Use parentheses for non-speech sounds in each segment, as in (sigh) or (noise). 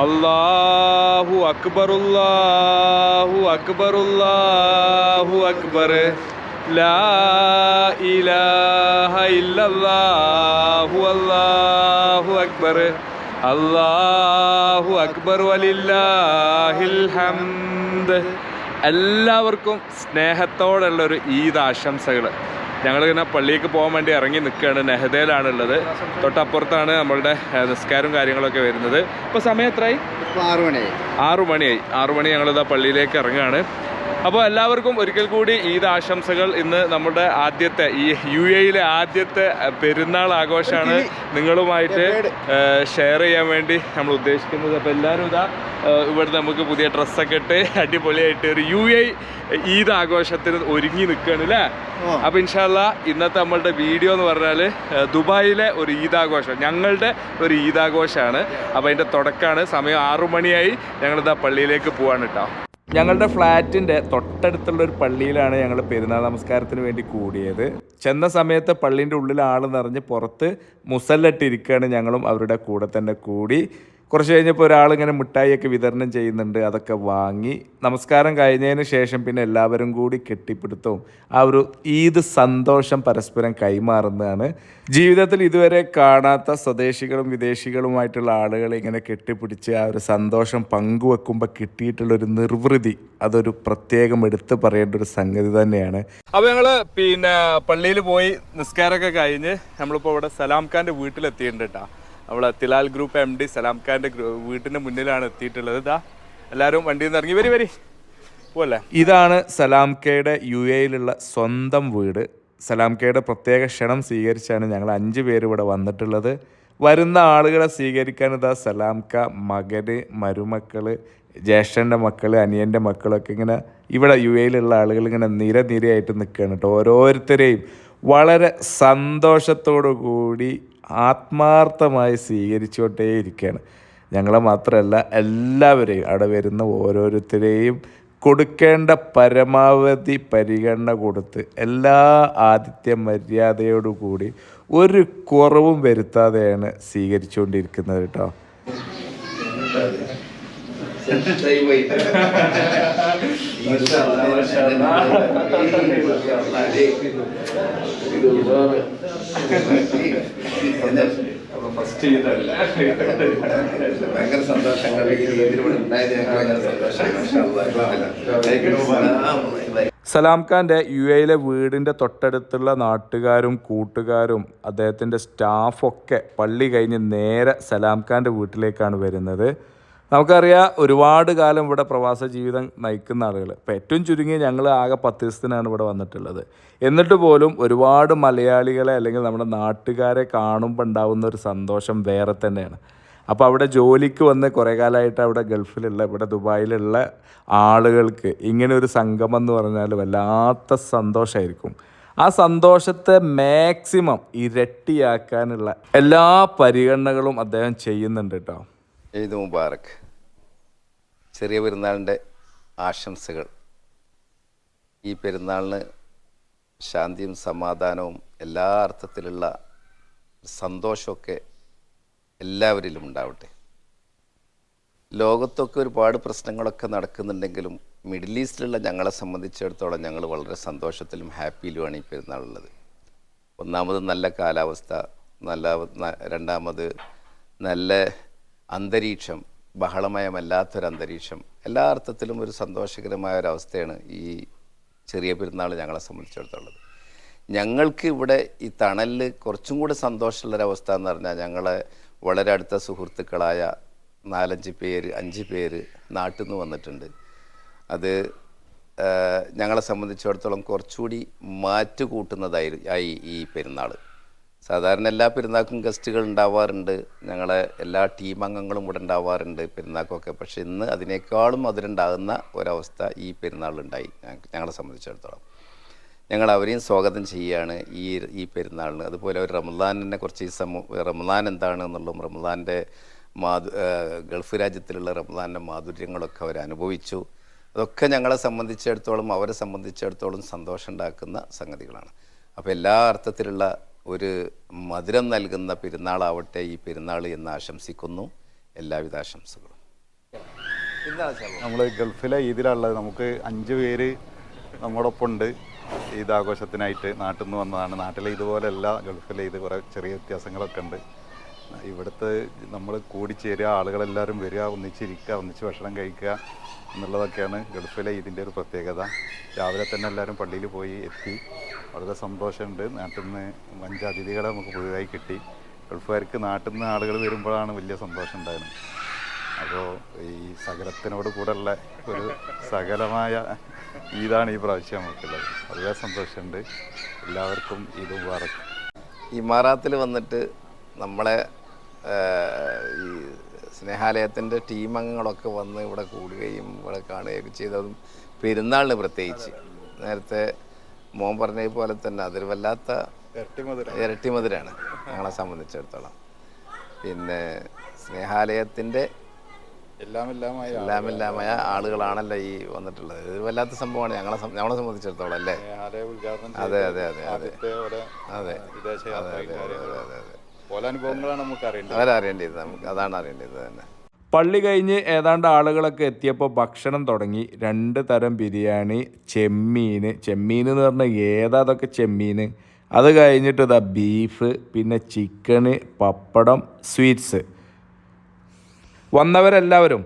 അല്ലാഹു അക്ബറുല്ലാഹു അക്ബറുല്ലാഹു അക്ബർ ലാ ഇലാഹ അല്ലാഹു അക്ബർ. അള്ളാഹു അക്ബർ വലില്ലാഹിൽ ഹംദ്. എല്ലാവർക്കും സ്നേഹത്തോടുള്ളൊരു ഈദ് ആശംസകൾ ഞങ്ങളിങ്ങനെ പള്ളിക്ക് പോകാൻ വേണ്ടി ഇറങ്ങി നിൽക്കുകയാണ് നെഹദയിലാണുള്ളത് തൊട്ടപ്പുറത്താണ് നമ്മളുടെ നിസ്കാരവും കാര്യങ്ങളൊക്കെ വരുന്നത്. ഇപ്പോൾ സമയം എത്രയായി ആറു മണിയായി ആറു മണിയായി ആറു മണി ഞങ്ങളിതാ പള്ളിയിലേക്ക് ഇറങ്ങുകയാണ്. അപ്പോൾ എല്ലാവർക്കും ഒരിക്കൽ കൂടി ഈദ് ആശംസകൾ. ഇന്ന് നമ്മുടെ ആദ്യത്തെ ഈ യു എയിലെ ആദ്യത്തെ പെരുന്നാൾ ആഘോഷമാണ് നിങ്ങളുമായിട്ട് ഷെയർ ചെയ്യാൻ വേണ്ടി നമ്മൾ ഉദ്ദേശിക്കുന്നത്. അപ്പോൾ എല്ലാവരും ഇതാ ഇവിടെ നമുക്ക് പുതിയ ഡ്രസ്സൊക്കെ ഇട്ട് അടിപൊളിയായിട്ട് ഒരു യു എ ഈദ് ആഘോഷത്തിന് ഒരുങ്ങി നിൽക്കുകയാണ് അല്ലേ അപ്പം അപ്പോൾ ഇൻഷാല്ല ഇന്നത്തെ നമ്മളുടെ വീഡിയോ എന്ന് പറഞ്ഞാൽ ദുബായിലെ ഒരു ഈദാഘോഷം. ഞങ്ങളുടെ ഒരു ഈദാഘോഷമാണ് അപ്പോൾ അതിന്റെ തുടക്കമാണ് സമയം ആറു മണിയായി ഞങ്ങളിതാ പള്ളിയിലേക്ക് പോവാണ് കേട്ടോ ഞങ്ങളുടെ ഫ്ലാറ്റിന്റെ തൊട്ടടുത്തുള്ള ഒരു പള്ളിയിലാണ് ഞങ്ങൾ പെരുന്നാൾ നമസ്കാരത്തിന് വേണ്ടി കൂടിയത്. ചെന്ന സമയത്ത് പള്ളീന്റെ ഉള്ളിൽ ആൾ നിറഞ്ഞ് പുറത്ത് മുസല്ലിട്ടിരിക്കുകയാണ് ഞങ്ങളും അവരുടെ കൂടെ തന്നെ കൂടി. കുറച്ച് കഴിഞ്ഞപ്പോൾ ഒരാൾ ഇങ്ങനെ മിഠായിയൊക്കെ വിതരണം ചെയ്യുന്നുണ്ട് അതൊക്കെ വാങ്ങി നമസ്കാരം കഴിഞ്ഞതിന് ശേഷം പിന്നെ എല്ലാവരും കൂടി കെട്ടിപ്പിടുത്തവും ആ ഒരു ഈദ് സന്തോഷം പരസ്പരം കൈമാറുന്നതാണ്. ജീവിതത്തിൽ ഇതുവരെ കാണാത്ത സ്വദേശികളും വിദേശികളുമായിട്ടുള്ള ആളുകളെ ഇങ്ങനെ കെട്ടിപ്പിടിച്ച് ആ ഒരു സന്തോഷം പങ്കുവെക്കുമ്പോൾ കിട്ടിയിട്ടുള്ള ഒരു നിർവൃതി അതൊരു പ്രത്യേകം എടുത്തു പറയേണ്ട ഒരു സംഗതി തന്നെയാണ്. അപ്പോൾ ഞങ്ങൾ പിന്നെ പള്ളിയിൽ പോയി നിസ്കാരമൊക്കെ കഴിഞ്ഞ് നമ്മളിപ്പോൾ ഇവിടെ സലാം ഖാന്റെ വീട്ടിലെത്തിയിട്ടുണ്ട് കേട്ടോ നമ്മളെ തിലാൽ ഗ്രൂപ്പ് എം ഡി സലാം ഖാന്റെ മുന്നിലാണ് എത്തിയിട്ടുള്ളത്. ഇതാ എല്ലാവരും വണ്ടിയിൽ നിന്ന് ഇറങ്ങി വരി വരി. പോവല്ലേ? ഇതാണ് സലാം കെയുടെ യു എയിലുള്ള സ്വന്തം വീട്. സലാം കെയുടെ പ്രത്യേക ക്ഷണം സ്വീകരിച്ചാണ് ഞങ്ങൾ അഞ്ച് പേര് ഇവിടെ വന്നിട്ടുള്ളത്. വരുന്ന ആളുകളെ സ്വീകരിക്കാൻ ഇതാ സലാം ക മകന് മരുമക്കൾ ജ്യേഷ്ഠന്റെ മക്കൾ അനിയന്റെ മക്കളൊക്കെ ഇങ്ങനെ ഇവിടെ യു എയിലുള്ള ആളുകൾ ഇങ്ങനെ നിര നിരയായിട്ട് നിൽക്കുകയാണ് കേട്ടോ ഓരോരുത്തരെയും. വളരെ സന്തോഷത്തോടു കൂടി ആത്മാർത്ഥമായി സ്വീകരിച്ചുകൊണ്ടേ ഇരിക്കുകയാണ് ഞങ്ങളെ മാത്രമല്ല എല്ലാവരെയും അവിടെ വരുന്ന ഓരോരുത്തരെയും കൊടുക്കേണ്ട പരമാവധി പരിഗണന കൊടുത്ത് എല്ലാ ആതിഥ്യ മര്യാദയോടുകൂടി ഒരു കുറവും വരുത്താതെയാണ് സ്വീകരിച്ചുകൊണ്ടിരിക്കുന്നത് കേട്ടോ. ഭയങ്കര (laughs) സന്തോഷങ്ങൾ ഭയങ്കര സന്തോഷം. സലാം ഖാന്റെ യു എയിലെ വീടിന്റെ തൊട്ടടുത്തുള്ള നാട്ടുകാരും കൂട്ടുകാരും അദ്ദേഹത്തിന്റെ സ്റ്റാഫൊക്കെ പള്ളി കഴിഞ്ഞ് നേരെ സലാം ഖാന്റെ വീട്ടിലേക്കാണ് വരുന്നത്. നമുക്കറിയാം ഒരുപാട് കാലം ഇവിടെ പ്രവാസ ജീവിതം നയിക്കുന്ന ആളുകൾ. ഇപ്പം ഏറ്റവും ചുരുങ്ങിയ ഞങ്ങൾ ആകെ പത്ത് ദിവസത്തിനാണ് ഇവിടെ വന്നിട്ടുള്ളത്. എന്നിട്ട് പോലും ഒരുപാട് മലയാളികളെ അല്ലെങ്കിൽ നമ്മുടെ നാട്ടുകാരെ കാണുമ്പോൾ ഉണ്ടാവുന്ന ഒരു സന്തോഷം വേറെ തന്നെയാണ്. അപ്പോൾ അവിടെ ജോലിക്ക് വന്ന് കുറേ കാലമായിട്ട് അവിടെ ഗൾഫിലുള്ള ഇവിടെ ദുബായിലുള്ള ആളുകൾക്ക് ഇങ്ങനെ ഒരു സംഗമം എന്ന് പറഞ്ഞാൽ വല്ലാത്ത സന്തോഷമായിരിക്കും ആ സന്തോഷത്തെ മാക്സിമം ഇരട്ടിയാക്കാനുള്ള എല്ലാ പരിഗണനകളും അദ്ദേഹം ചെയ്യുന്നുണ്ട് കേട്ടോ. ഇത് മുബാറക്. ചെറിയ പെരുന്നാളിന്റെ ആശംസകൾ. ഈ പെരുന്നാളിന് ശാന്തിയും സമാധാനവും എല്ലാ അർത്ഥത്തിലുള്ള സന്തോഷമൊക്കെ എല്ലാവരിലും ഉണ്ടാവട്ടെ. ലോകത്തൊക്കെ ഒരുപാട് പ്രശ്നങ്ങളൊക്കെ നടക്കുന്നുണ്ടെങ്കിലും മിഡിൽ ഈസ്റ്റിലുള്ള ഞങ്ങളെ സംബന്ധിച്ചിടത്തോളം ഞങ്ങൾ വളരെ സന്തോഷത്തിലും ഹാപ്പിയിലുമാണ് ഈ പെരുന്നാളുള്ളത്. ഒന്നാമത് നല്ല കാലാവസ്ഥ നല്ല രണ്ടാമത് നല്ല അന്തരീക്ഷം ബഹളമയമല്ലാത്തൊരു അന്തരീക്ഷം എല്ലാ അർത്ഥത്തിലും ഒരു സന്തോഷകരമായ ഒരു അവസ്ഥയാണ് ഈ ചെറിയ പെരുന്നാൾ ഞങ്ങളെ സംബന്ധിച്ചിടത്തോളം. ഞങ്ങൾക്ക് ഇവിടെ ഈ തണലിൽ കുറച്ചും കൂടി സന്തോഷമുള്ളൊരവസ്ഥ എന്ന് പറഞ്ഞാൽ ഞങ്ങളെ വളരെ അടുത്ത സുഹൃത്തുക്കളായ നാലഞ്ച് പേര് അഞ്ച് പേര് നാട്ടിൽ നിന്ന് വന്നിട്ടുണ്ട്. അത് ഞങ്ങളെ സംബന്ധിച്ചിടത്തോളം കുറച്ചുകൂടി മാറ്റുകൂട്ടുന്നതായി ഈ പെരുന്നാൾ സാധാരണ എല്ലാ പെരുന്നാക്കും ഗസ്റ്റുകൾ ഉണ്ടാവാറുണ്ട്. ഞങ്ങളെ എല്ലാ ടീം അംഗങ്ങളും ഇവിടെ ഉണ്ടാവാറുണ്ട് പെരുന്നാക്കൊക്കെ. പക്ഷെ ഇന്ന് അതിനേക്കാളും അതിലുണ്ടാകുന്ന ഒരവസ്ഥ ഈ പെരുന്നാളിലുണ്ടായി. ഞങ്ങ- ഞങ്ങളെ സംബന്ധിച്ചിടത്തോളം. ഞങ്ങൾ അവരെയും സ്വാഗതം ചെയ്യുകയാണ് ഈ ഈ പെരുന്നാളിന്. അതുപോലെ അവർ റമദാനിനെ കുറച്ച് ഈ സമൂ റമദാൻ എന്താണ് എന്നുള്ളതും റമദാന്റെ മാധു ഗൾഫ് രാജ്യത്തിലുള്ള റമദാന്റെ മാധുര്യങ്ങളൊക്കെ അവർ അനുഭവിച്ചു. അതൊക്കെ ഞങ്ങളെ സംബന്ധിച്ചിടത്തോളം അവരെ സംബന്ധിച്ചിടത്തോളം സന്തോഷം ഉണ്ടാക്കുന്ന സംഗതികളാണ്. അപ്പോൾ എല്ലാ അർത്ഥത്തിലുള്ള ഒരു മധുരം നൽകുന്ന പെരുന്നാളാവട്ടെ ഈ പെരുന്നാൾ എന്ന് ആശംസിക്കുന്നു. എല്ലാവിധ ആശംസകളും. നമ്മൾ ഗൾഫിലെ ഈദിലുള്ളത് നമുക്ക് അഞ്ച് പേര് നമ്മോടൊപ്പം ഉണ്ട് ഈദ് ആഘോഷത്തിനായിട്ട് നാട്ടിൽ നിന്ന് വന്നതാണ്. നാട്ടിലെ ഇതുപോലെയല്ല ഗൾഫിലെ ഇത് കുറേ ചെറിയ വ്യത്യാസങ്ങളൊക്കെ ഉണ്ട്. ഇവിടുത്തെ നമ്മൾ കൂടിച്ചേരുക ആളുകളെല്ലാവരും വരിക ഒന്നിച്ചിരിക്കുക ഒന്നിച്ച് ഭക്ഷണം കഴിക്കുക എന്നുള്ളതൊക്കെയാണ് ഗൾഫിലെ ഇതിന്റെ ഒരു പ്രത്യേകത. രാവിലെ തന്നെ എല്ലാവരും പള്ളിയിൽ പോയി എത്തി. വളരെ സന്തോഷമുണ്ട്. നാട്ടിൽ നിന്ന് അഞ്ച് അതിഥികളെ നമുക്ക് പുതുതായി കിട്ടി. ഗൾഫുകാർക്ക് നാട്ടിൽ നിന്ന് ആളുകൾ വരുമ്പോഴാണ് വലിയ സന്തോഷം ഉണ്ടായത് അപ്പോൾ ഈ സകലത്തിനോട് കൂടെയുള്ള ഒരു സകലമായ ഈദാണ് ഈ പ്രാവശ്യം നമുക്കുള്ളത്. വളരെ സന്തോഷമുണ്ട്. എല്ലാവർക്കും ഇതും മുബാറക്ക് ഇമാറാത്തിൽ വന്നിട്ട് നമ്മളെ ഈ സ്നേഹാലയത്തിന്റെ ടീമംഗങ്ങളൊക്കെ വന്ന് ഇവിടെ കൂടുകയും ഇവിടെ കാണുകയൊക്കെ ചെയ്തതും പെരുന്നാളിന് പ്രത്യേകിച്ച്. നേരത്തെ മോൻ പറഞ്ഞ പോലെ തന്നെ അതൊരു വല്ലാത്ത ഇരട്ടി മധുരാണ്. ഞങ്ങളെ സംബന്ധിച്ചിടത്തോളം. പിന്നെ സ്നേഹാലയത്തിന്റെ എല്ലാമെല്ലാമായ ആളുകളാണല്ലോ ഈ വന്നിട്ടുള്ളത്. ഇത് വല്ലാത്ത സംഭവമാണ് ഞങ്ങളെ ഞങ്ങളെ സംബന്ധിച്ചിടത്തോളം അല്ലേ? അതെ അതെ അതെ അതെ അതെ അതെ. അതെ അതെ അതെ. അതെ അതെ അതെ അതെ അതെ അതെ അതെ. അതെ അനുഭവങ്ങളാണ് നമുക്ക് അതെ അതാണ് അറിയേണ്ടത് തന്നെ. പള്ളി കഴിഞ്ഞ് ഏതാണ്ട് ആളുകളൊക്കെ എത്തിയപ്പോൾ ഭക്ഷണം തുടങ്ങി. രണ്ട് തരം ബിരിയാണി ചെമ്മീൻ ചെമ്മീൻ എന്ന് പറഞ്ഞാൽ ഏതാ അതൊക്കെ ചെമ്മീൻ അത് കഴിഞ്ഞിട്ട് ഇതാ ബീഫ് പിന്നെ ചിക്കന് പപ്പടം സ്വീറ്റ്സ്. വന്നവരെല്ലാവരും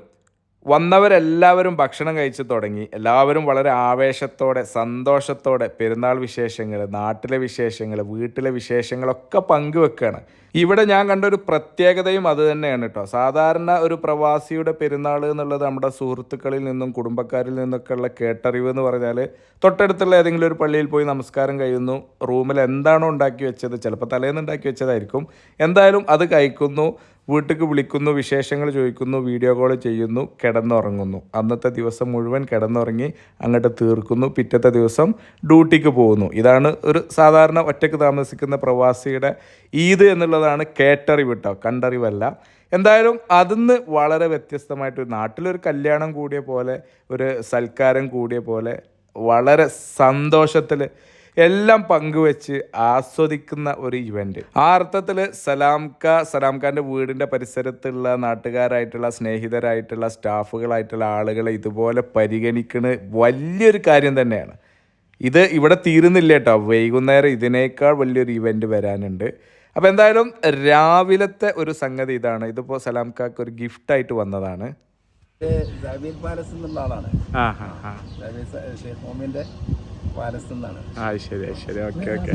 വന്നവരെല്ലാവരും ഭക്ഷണം കഴിച്ചു തുടങ്ങി. എല്ലാവരും വളരെ ആവേശത്തോടെ സന്തോഷത്തോടെ പെരുന്നാൾ വിശേഷങ്ങൾ നാട്ടിലെ വിശേഷങ്ങൾ വീട്ടിലെ വിശേഷങ്ങളൊക്കെ പങ്കുവെക്കുകയാണ് ഇവിടെ ഞാൻ കണ്ട ഒരു പ്രത്യേകതയും അത് തന്നെയാണ് കേട്ടോ സാധാരണ ഒരു പ്രവാസിയുടെ പെരുന്നാൾ എന്നുള്ളത് നമ്മുടെ സുഹൃത്തുക്കളിൽ നിന്നും കുടുംബക്കാരിൽ നിന്നൊക്കെ ഉള്ള കേട്ടറിവ് എന്ന് പറഞ്ഞാൽ തൊട്ടടുത്തുള്ള ഏതെങ്കിലും ഒരു പള്ളിയിൽ പോയി നമസ്കാരം കഴിയുന്നു. റൂമിൽ എന്താണോ ഉണ്ടാക്കി വെച്ചത് ചിലപ്പോൾ തലേന്ന് ഉണ്ടാക്കി വെച്ചതായിരിക്കും. എന്തായാലും അത് കഴിക്കുന്നു. വീട്ടിലേക്ക് വിളിക്കുന്നു വിശേഷങ്ങൾ ചോദിക്കുന്നു വീഡിയോ കോൾ ചെയ്യുന്നു കിടന്നുറങ്ങുന്നു. അന്നത്തെ ദിവസം മുഴുവൻ കിടന്നുറങ്ങി അങ്ങോട്ട് തീർക്കുന്നു. പിറ്റത്തെ ദിവസം ഡ്യൂട്ടിക്ക് പോകുന്നു. ഇതാണ് ഒരു സാധാരണ ഒറ്റയ്ക്ക് താമസിക്കുന്ന പ്രവാസിയുടെ ഈദ് എന്നുള്ളതാണ് കേട്ടറിവ് കേട്ടോ കണ്ടറിവല്ല. എന്തായാലും അതിന്ന് വളരെ വ്യത്യസ്തമായിട്ട് നാട്ടിലൊരു കല്യാണം കൂടിയ പോലെ ഒരു സൽക്കാരം കൂടിയ പോലെ വളരെ സന്തോഷത്തിൽ എല്ലാം പങ്കുവെച്ച് ആസ്വദിക്കുന്ന ഒരു ഇവന്റ് ആ അർത്ഥത്തിൽ സലാംക സലാംഖാന്റെ വീടിന്റെ പരിസരത്തുള്ള നാട്ടുകാരായിട്ടുള്ള സ്നേഹിതരായിട്ടുള്ള സ്റ്റാഫുകളായിട്ടുള്ള ആളുകളെ ഇതുപോലെ പരിഗണിക്കുന്നത് വലിയൊരു കാര്യം തന്നെയാണ്. ഇത് ഇവിടെ തീരുന്നില്ല കേട്ടോ. വൈകുന്നേരം ഇതിനേക്കാൾ വലിയൊരു ഇവന്റ് വരാനുണ്ട്. അപ്പോൾ എന്തായാലും രാവിലത്തെ ഒരു സംഗതി ഇതാണ്. ഇതിപ്പോൾ സലാംക്കാക്ക് ഒരു ഗിഫ്റ്റ് ആയിട്ട് വന്നതാണ്. പാലസ് എന്നുള്ള ആളാണ്. ഷെയ്ഖ് ആ ശരി ശരി. Okay okay.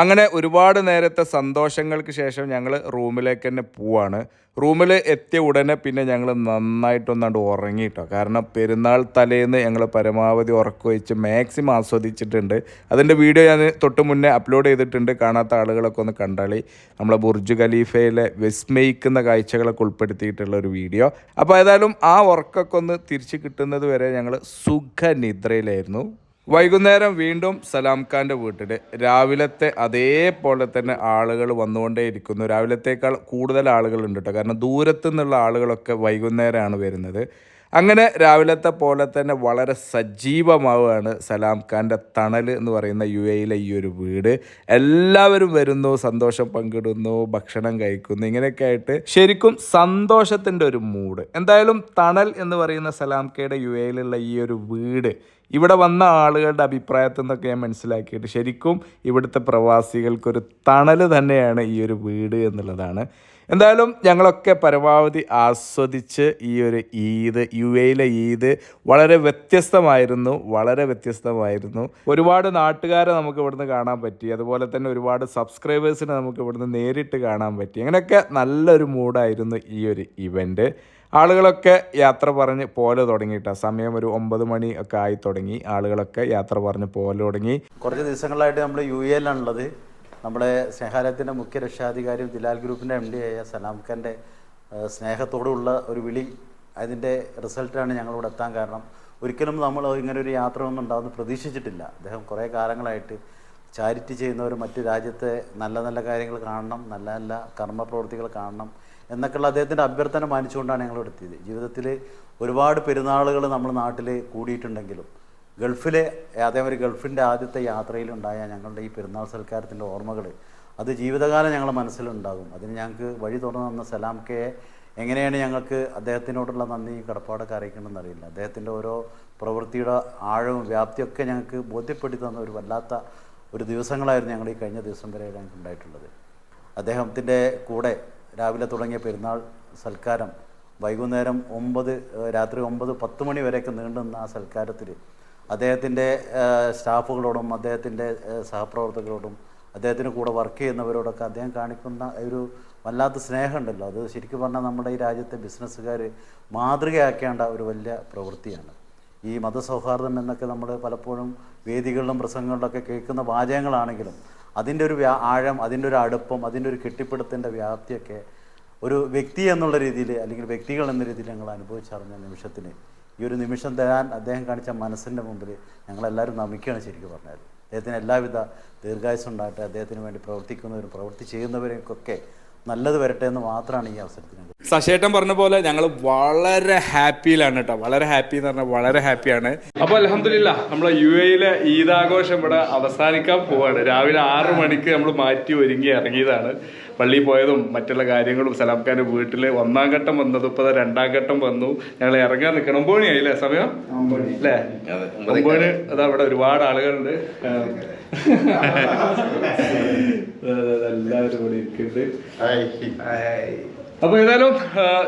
അങ്ങനെ ഒരുപാട് നേരത്തെ സന്തോഷങ്ങൾക്ക് ശേഷം ഞങ്ങൾ റൂമിലേക്ക് തന്നെ പോവാണ്. റൂമിൽ എത്തിയ ഉടനെ പിന്നെ ഞങ്ങൾ നന്നായിട്ടൊന്നാണ്ട് ഉറങ്ങിയിട്ടോ കാരണം പെരുന്നാൾ തലേന്ന് ഞങ്ങൾ പരമാവധി ഉറക്കമൊഴിച്ച് മാക്സിമം ആസ്വദിച്ചിട്ടുണ്ട്. അതിന്റെ വീഡിയോ ഞാൻ തൊട്ട് മുന്നേ അപ്ലോഡ് ചെയ്തിട്ടുണ്ട്. കാണാത്ത ആളുകളൊക്കെ ഒന്ന് കണ്ടാളി. നമ്മളെ ബുർജ് ഖലീഫയിലെ വിസ്മയിക്കുന്ന കാഴ്ചകളൊക്കെ ഉൾപ്പെടുത്തിയിട്ടുള്ള ഒരു വീഡിയോ. അപ്പോൾ ഏതായാലും ആ ഉറക്കൊക്കെ ഒന്ന് തിരിച്ച് കിട്ടുന്നത് വരെ ഞങ്ങൾ സുഖനിദ്രയിലായിരുന്നു. വൈകുന്നേരം വീണ്ടും സലാം ഖാന്റെ വീട്ടിൽ രാവിലത്തെ അതേപോലെ തന്നെ ആളുകൾ വന്നുകൊണ്ടേയിരിക്കുന്നു രാവിലത്തേക്കാൾ കൂടുതൽ ആളുകളുണ്ട് കേട്ടോ കാരണം ദൂരത്തു നിന്നുള്ള ആളുകളൊക്കെ വൈകുന്നേരമാണ് വരുന്നത്. അങ്ങനെ രാവിലത്തെ പോലെ തന്നെ വളരെ സജീവമാവുകയാണ് സലാം ഖാന്റെ തണൽ എന്ന് പറയുന്ന യു എയിലെ ഈ ഒരു വീട്. എല്ലാവരും വരുന്നു സന്തോഷം പങ്കിടുന്നു ഭക്ഷണം കഴിക്കുന്നു. ഇങ്ങനെയൊക്കെ ആയിട്ട് ശരിക്കും സന്തോഷത്തിന്റെ ഒരു മൂഡ്. എന്തായാലും തണൽ എന്ന് പറയുന്ന സലാം ഖയുടെ യു എയിലുള്ള ഈ ഒരു വീട് ഇവിടെ വന്ന ആളുകളുടെ അഭിപ്രായത്തിൽ നിന്നൊക്കെ ഞാൻ മനസ്സിലാക്കിയിട്ട് ശരിക്കും ഇവിടുത്തെ പ്രവാസികൾക്കൊരു തണൽ തന്നെയാണ് ഈ ഒരു വീട് എന്നുള്ളതാണ്. എന്തായാലും ഞങ്ങളൊക്കെ പരമാവധി ആസ്വദിച്ച് ഈ ഒരു ഈദ് യു എയിലെ ഈദ് വളരെ വ്യത്യസ്തമായിരുന്നു വളരെ വ്യത്യസ്തമായിരുന്നു. ഒരുപാട് നാട്ടുകാരെ നമുക്ക് ഇവിടുന്ന് കാണാൻ പറ്റി. അതുപോലെ തന്നെ ഒരുപാട് സബ്സ്ക്രൈബേഴ്സിനെ നമുക്ക് ഇവിടുന്ന് നേരിട്ട് കാണാൻ പറ്റി. അങ്ങനെയൊക്കെ നല്ലൊരു മൂഡായിരുന്നു ഈ ഒരു ഇവന്റ് ആളുകളൊക്കെ യാത്ര പറഞ്ഞ് പോലെ തുടങ്ങിയിട്ടാ. സമയം ഒരു ഒമ്പത് മണി ഒക്കെ ആയി തുടങ്ങി. ആളുകളൊക്കെ യാത്ര പറഞ്ഞ് പോലെ തുടങ്ങി. കുറച്ച് ദിവസങ്ങളായിട്ട് നമ്മൾ യു എയിലാണുള്ളത് നമ്മുടെ സ്നേഹാലയത്തിന്റെ മുഖ്യ രക്ഷാധികാരിയും ദിലാൽ ഗ്രൂപ്പിന്റെ എം ഡി ആയ സലാം ഖാന്റെ സ്നേഹത്തോടുള്ള ഒരു വിളി അതിന്റെ റിസൾട്ടാണ് ഞങ്ങളിവിടെ എത്താൻ കാരണം. ഒരിക്കലും നമ്മൾ ഇങ്ങനെ ഒരു യാത്ര ഒന്നും ഉണ്ടാവുമെന്ന് പ്രതീക്ഷിച്ചിട്ടില്ല. അദ്ദേഹം കുറേ കാലങ്ങളായിട്ട് ചാരിറ്റി ചെയ്യുന്നവർ മറ്റു രാജ്യത്തെ നല്ല നല്ല കാര്യങ്ങൾ കാണണം നല്ല നല്ല കർമ്മ പ്രവൃത്തികൾ കാണണം എന്നൊക്കെയുള്ള അദ്ദേഹത്തിന്റെ അഭ്യർത്ഥന മാനിച്ചുകൊണ്ടാണ് ഞങ്ങൾ എത്തിയത്. ജീവിതത്തിൽ ഒരുപാട് പെരുന്നാളുകൾ നമ്മൾ നാട്ടിൽ കൂടിയിട്ടുണ്ടെങ്കിലും ഗൾഫിലെ അതേപോലെ ഗൾഫിന്റെ ആദ്യത്തെ യാത്രയിലുണ്ടായ ഞങ്ങളുടെ ഈ പെരുന്നാൾ സൽക്കാരത്തിന്റെ ഓർമ്മകൾ അത് ജീവിതകാലം ഞങ്ങളുടെ മനസ്സിലുണ്ടാകും. അതിന് ഞങ്ങൾക്ക് വഴി തുറന്നു തന്ന സലാം കെയെ എങ്ങനെയാണ് ഞങ്ങൾക്ക് അദ്ദേഹത്തിനോടുള്ള നന്ദി കടപ്പാടൊക്കെ അറിയിക്കണമെന്ന് അറിയില്ല. അദ്ദേഹത്തിന്റെ ഓരോ പ്രവൃത്തിയുടെ ആഴവും വ്യാപ്തിയൊക്കെ ഞങ്ങൾക്ക് ബോധ്യപ്പെടുത്തി തന്ന ഒരു വല്ലാത്ത ഒരു ദിവസങ്ങളായിരുന്നു ഞങ്ങൾ ഈ കഴിഞ്ഞ ദിവസം വരെ ഞങ്ങൾക്ക് ഉണ്ടായിട്ടുള്ളത്. അദ്ദേഹത്തിന്റെ കൂടെ രാവിലെ തുടങ്ങിയ പെരുന്നാൾ സൽക്കാരം വൈകുന്നേരം ഒമ്പത് രാത്രി ഒമ്പത് പത്ത് മണി വരെയൊക്കെ നീണ്ടുന്ന ആ സൽക്കാരത്തിൽ അദ്ദേഹത്തിന്റെ സ്റ്റാഫുകളോടും അദ്ദേഹത്തിന്റെ സഹപ്രവർത്തകരോടും അദ്ദേഹത്തിന് കൂടെ വർക്ക് ചെയ്യുന്നവരോടൊക്കെ അദ്ദേഹം കാണിക്കുന്ന ഒരു വല്ലാത്ത സ്നേഹമുണ്ടല്ലോ. അത് ശരിക്കും പറഞ്ഞാൽ നമ്മുടെ ഈ രാജ്യത്തെ ബിസിനസ്സുകാർ മാതൃകയാക്കേണ്ട ഒരു വലിയ പ്രവൃത്തിയാണ്. ഈ മതസൗഹാർദ്ദം എന്നൊക്കെ നമ്മൾ പലപ്പോഴും വേദികളിലും പ്രസംഗങ്ങളിലൊക്കെ കേൾക്കുന്ന വാചകങ്ങളാണെങ്കിലും അതിന്റെ ഒരു ആഴം അതിന്റെ ഒരു അടുപ്പം അതിന്റെ ഒരു കെട്ടിപ്പിടുത്തിന്റെ വ്യാപ്തിയൊക്കെ ഒരു വ്യക്തി എന്നുള്ള രീതിയിൽ അല്ലെങ്കിൽ വ്യക്തികൾ എന്ന രീതിയിൽ ഞങ്ങൾ അനുഭവിച്ചറിഞ്ഞ നിമിഷത്തിന് ഈ ഒരു നിമിഷം തരാൻ അദ്ദേഹം കാണിച്ച മനസ്സിന്റെ മുമ്പിൽ ഞങ്ങളെല്ലാവരും നമിക്കുകയാണ് ശരിക്കും പറഞ്ഞാൽ അദ്ദേഹത്തിന് എല്ലാവിധ ദീർഘായുസുണ്ടാകട്ടെ അദ്ദേഹത്തിന് വേണ്ടി പ്രവർത്തിക്കുന്നവരും പ്രവൃത്തി ചെയ്യുന്നവരെയൊക്കെ നല്ലത് വരട്ടെ എന്ന് മാത്രമാണ് ഈ അവസരത്തിൽ സശേട്ടൻ പറഞ്ഞ പോലെ ഞങ്ങൾ വളരെ ഹാപ്പിയിലാണ് കേട്ടോ വളരെ ഹാപ്പി എന്ന് പറഞ്ഞാൽ വളരെ ഹാപ്പിയാണ്. അപ്പൊ അലഹമില്ല നമ്മളെ യു എയിലെ ഈദാഘോഷം ഇവിടെ അവസാനിക്കാൻ പോവാണ്. രാവിലെ ആറു മണിക്ക് നമ്മൾ മാറ്റി ഒരുങ്ങി ഇറങ്ങിയതാണ്. പള്ളിയിൽ പോയതും മറ്റുള്ള കാര്യങ്ങളും സലാംഖാന്റെ വീട്ടിൽ ഒന്നാം ഘട്ടം വന്നത് ഇപ്പൊ രണ്ടാം ഘട്ടം വന്നു. ഞങ്ങൾ ഇറങ്ങാൻ നിൽക്കണം. ഒമ്പത് അല്ലേ സമയം? അല്ലേ? ഒമ്പതിന് അതാ ഇവിടെ ഒരുപാട് ആളുകളുണ്ട്. (laughs) എല്ലാവരും കൂടി ഇരിക്കുന്നുണ്ട്. അപ്പൊ ഏതായാലും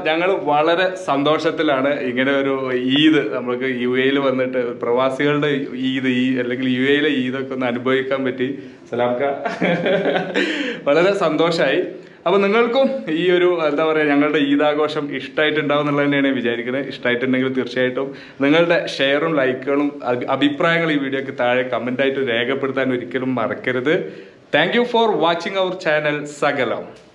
ഞങ്ങൾ വളരെ സന്തോഷത്തിലാണ് ഇങ്ങനെ ഒരു ഈദ് നമ്മൾക്ക് യു എയിൽ വന്നിട്ട് പ്രവാസികളുടെ ഈദ് ഈ അല്ലെങ്കിൽ യു എയിലെ ഈദൊക്കെ ഒന്ന് അനുഭവിക്കാൻ പറ്റി. സലാംക്ക വളരെ സന്തോഷമായി അപ്പൊ നിങ്ങൾക്കും ഈ ഒരു എന്താ പറയാ ഞങ്ങളുടെ ഈദാഘോഷം ഇഷ്ടമായിട്ടുണ്ടാവും എന്നുള്ളത് തന്നെയാണ് വിചാരിക്കുന്നത്. ഇഷ്ടമായിട്ടുണ്ടെങ്കിൽ തീർച്ചയായിട്ടും നിങ്ങളുടെ ഷെയറും ലൈക്കുകളും അഭി- അഭിപ്രായങ്ങൾ ഈ വീഡിയോക്ക് താഴെ കമന്റ് ആയിട്ട് രേഖപ്പെടുത്താൻ ഒരിക്കലും മറക്കരുത്. Thank for watching our channel സകലം.